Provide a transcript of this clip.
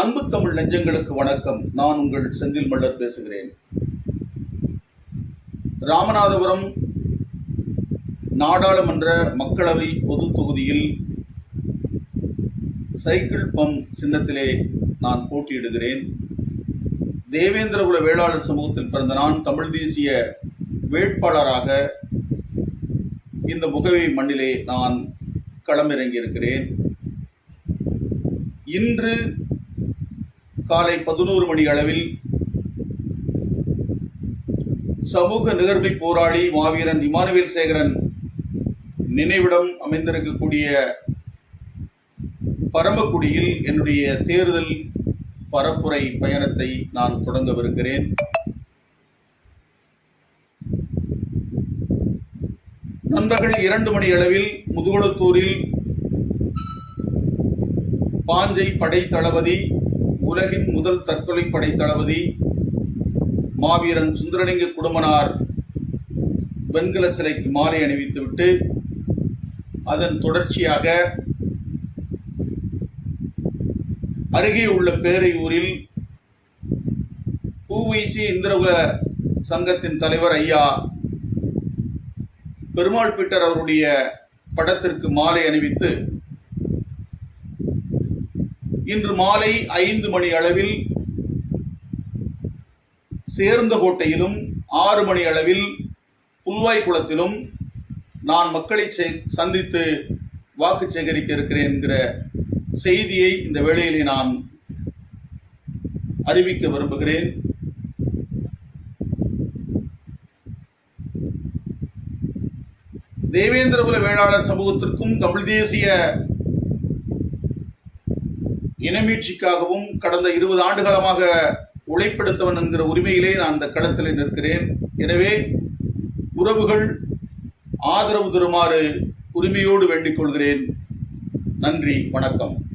அன்பு தமிழ் நெஞ்சங்களுக்கு வணக்கம். நான் உங்கள் செந்தில் மல்லர் பேசுகிறேன். ராமநாதபுரம் நாடாளுமன்ற மக்களவை பொது தொகுதியில் சைக்கிள் பம்ப் சின்னத்திலே நான் போட்டியிடுகிறேன். தேவேந்திரகுல வேளாளர் சமூகத்தில் பிறந்த நான் தமிழ் தேசிய வேட்பாளராக இந்த முகவை மண்ணிலே நான் களமிறங்கியிருக்கிறேன். இன்று காலை பதினோரு மணி அளவில் சமூக நிகர்மை போராளி மாவீரன் இமானுவேல் சேகரன் நினைவிடம் அமைந்திருக்கக்கூடிய பரம்பக்குடியில் என்னுடைய தேர்தல் பரப்புரை பயணத்தை நான் தொடங்கவிருக்கிறேன். நண்பர்கள் இரண்டு மணி அளவில் முதுகுளத்தூரில் பாஞ்சை படை தளபதி உலகின் முதல் தற்கொலை படை தளபதி மாவீரன் சுந்தரலிங்க குடும்பனார் வெண்கல சிலைக்கு மாலை அணிவித்துவிட்டு அதன் தொடர்ச்சியாக அருகே உள்ள பேரையூரில் பூவைசி இந்திரகுல சங்கத்தின் தலைவர் ஐயா பெருமாள் பீட்டர் அவருடைய படத்திற்கு மாலை அணிவித்து இன்று மாலை ஐந்து மணி அளவில் சேர்ந்த கோட்டையிலும் ஆறு மணி அளவில் புல்வாய் குளத்திலும் நான் மக்களை சே- சந்தித்து வாக்கு சேகரிக்க இருக்கிறேன் என்கிற செய்தியை இந்த வேளையிலே நான் அறிவிக்க விரும்புகிறேன். தேவேந்திரகுல வேளாளர் சமூகத்திற்கும் தமிழ் தேசிய இனமீட்சிக்காகவும் கடந்த இருபது ஆண்டுகாலமாக உழைப்பெடுத்தவன் என்கிற உரிமையிலே நான் இந்த களத்திலே நிற்கிறேன். எனவே உறவுகள் ஆதரவு தருமாறு உரிமையோடு வேண்டிக் கொள்கிறேன். நன்றி வணக்கம்.